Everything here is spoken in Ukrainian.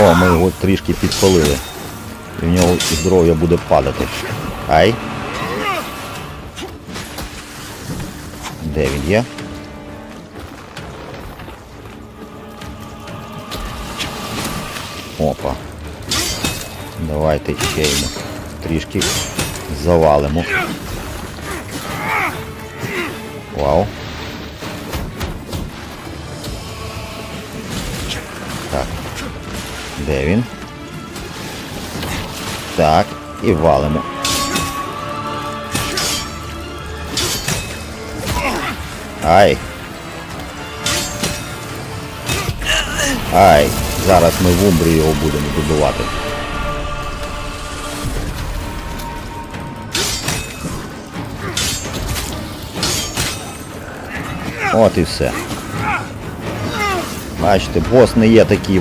О, ми його трішки підпалили. І в нього здоров'я буде падати. Ай. Де він є? Опа. Давайте ще йому трішки завалимо. Вау. Так. Де він? Так, і валимо. Ай. Ай, зараз ми в умбрі його будемо добивати. От і все. Бачите, бос не є такий